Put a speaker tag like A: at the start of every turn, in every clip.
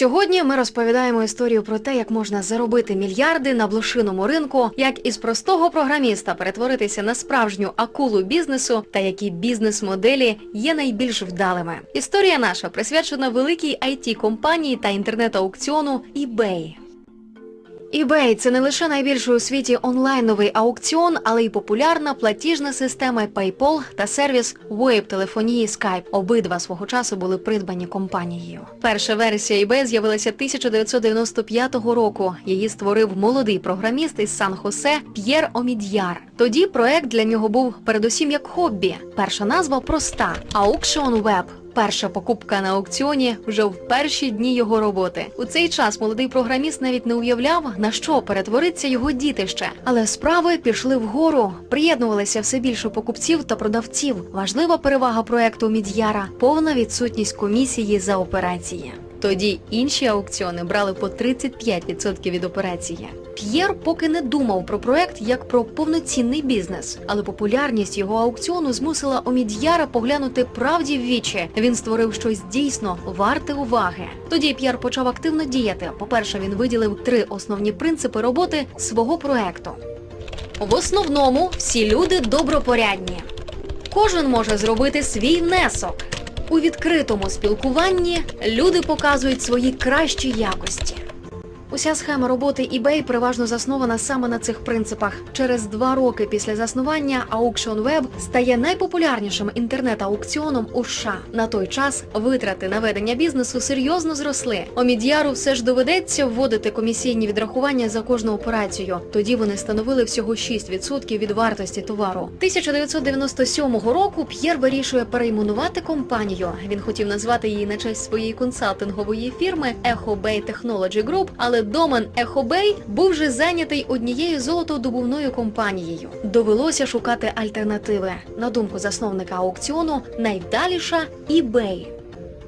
A: Сьогодні ми розповідаємо історію про те, як можна заробити мільярди на блошиному ринку, як із простого програміста перетворитися на справжню акулу бізнесу та які бізнес-моделі є найбільш вдалими. Історія наша присвячена великій it компанії та інтернет-аукціону eBay. eBay – це не лише найбільший у світі онлайновий аукціон, але й популярна платіжна система PayPal та сервіс ВОІП-телефонії Skype. Обидва свого часу були придбані компанією. Перша версія eBay з'явилася 1995 року. Її створив молодий програміст із Сан-Хосе П'єр Омід'яр. Тоді проект для нього був передусім як хобі. Перша назва проста Auction Web. Перша покупка на аукціоні вже в перші дні його роботи. У цей час молодий програміст навіть не уявляв, на що перетвориться його дітище. Але справи пішли вгору. Приєднувалися все більше покупців та продавців. Важлива перевага проекту Мід'яра повна відсутність комісії за операції. Тоді інші аукціони брали по 35% від операції. П'єр поки не думав про проект як про повноцінний бізнес, але популярність його аукціону змусила Омід'яра поглянути правді в вічі. Він створив щось дійсно варте уваги. Тоді П'єр почав активно діяти. По-перше, він виділив три основні принципи роботи свого проекту. В основному всі люди добропорядні. Кожен може зробити свій внесок. У відкритому спілкуванні люди показують свої кращі якості. Уся схема роботи eBay переважно заснована саме на цих принципах. Через два роки після заснування Auction Web стає найпопулярнішим інтернет-аукціоном у США. На той час витрати на ведення бізнесу серйозно зросли. Омід'яру все ж доведеться вводити комісійні відрахування за кожну операцію. Тоді вони становили всього 6% від вартості товару. 1997 року П'єр вирішує перейменувати компанію. Він хотів назвати її на честь своєї консалтингової фірми Echo Bay Technology Group, але домен Ехобей був вже зайнятий однією золотодобувною компанією. Довелося шукати альтернативи. На думку засновника аукціону, найвдаліша eBay.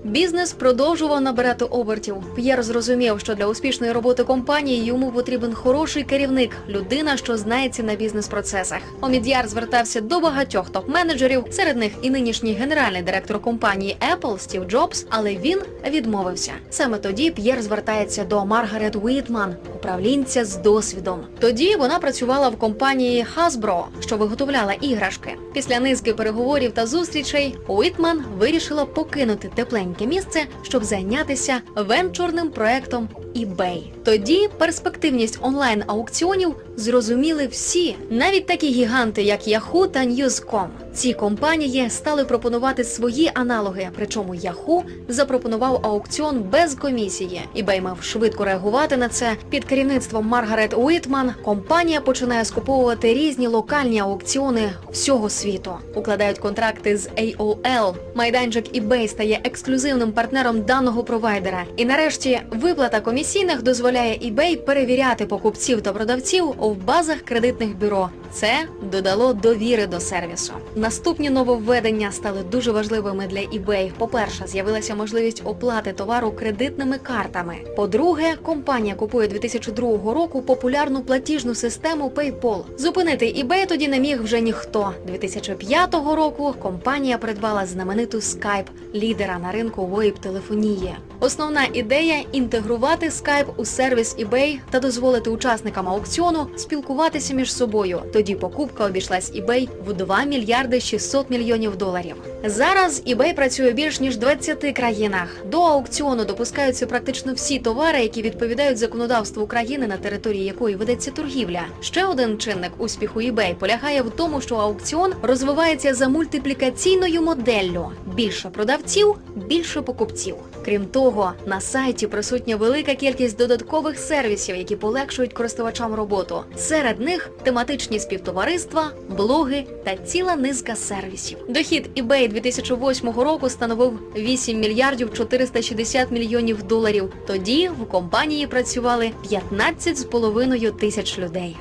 A: Бізнес продовжував набирати обертів. П'єр зрозумів, що для успішної роботи компанії йому потрібен хороший керівник, людина, що знається на бізнес-процесах. Омід'яр звертався до багатьох топ-менеджерів, серед них і нинішній генеральний директор компанії Apple Стів Джобс, але він відмовився. Саме тоді П'єр звертається до Маргарет Уітман, управлінця з досвідом. Тоді вона працювала в компанії Hasbro, що виготовляла іграшки. Після низки переговорів та зустрічей Уітман вирішила покинути тепленьке місце, щоб зайнятися венчурним проектом eBay. Тоді перспективність онлайн аукціонів зрозуміли всі, навіть такі гіганти, як Yahoo та News.com. Ці компанії стали пропонувати свої аналоги. Причому Yahoo запропонував аукціон без комісії. eBay мав швидко реагувати на це. Під керівництвом Маргарет Уітман компанія починає скуповувати різні локальні аукціони всього світу. Укладають контракти з AOL. Майданчик eBay стає ексклюзивним партнером даного провайдера. І нарешті виплата комісійних дозволяє eBay перевіряти покупців та продавців в базах кредитних бюро. Це додало довіри до сервісу. Наступні нововведення стали дуже важливими для eBay. По-перше, з'явилася можливість оплати товару кредитними картами. По-друге, компанія купує 2002 року популярну платіжну систему PayPal. Зупинити eBay тоді не міг вже ніхто. 2005 року компанія придбала знамениту Skype, лідера на ринку ВОІП-телефонії. Основна ідея інтегрувати Skype у сервіс eBay та дозволити учасникам аукціону спілкуватися між собою. Тоді покупка обійшлась eBay в 2 мільярди 600 мільйонів доларів. Зараз eBay працює більш ніж 20 країнах. До аукціону допускаються практично всі товари, які відповідають законодавству країни, на території якої ведеться торгівля. Ще один чинник успіху eBay полягає в тому, що аукціон розвивається за мультиплікаційною моделлю: більше продавців, більше покупців. Крім того, на сайті присутня велика кількість додаткових сервісів, які полегшують користувачам роботу. Серед них тематичні співтовариства, блоги та ціла низка сервісів. Дохід eBay 2008 року становив 8 мільярдів 460 мільйонів доларів. Тоді в компанії працювали 15,5 тисяч людей.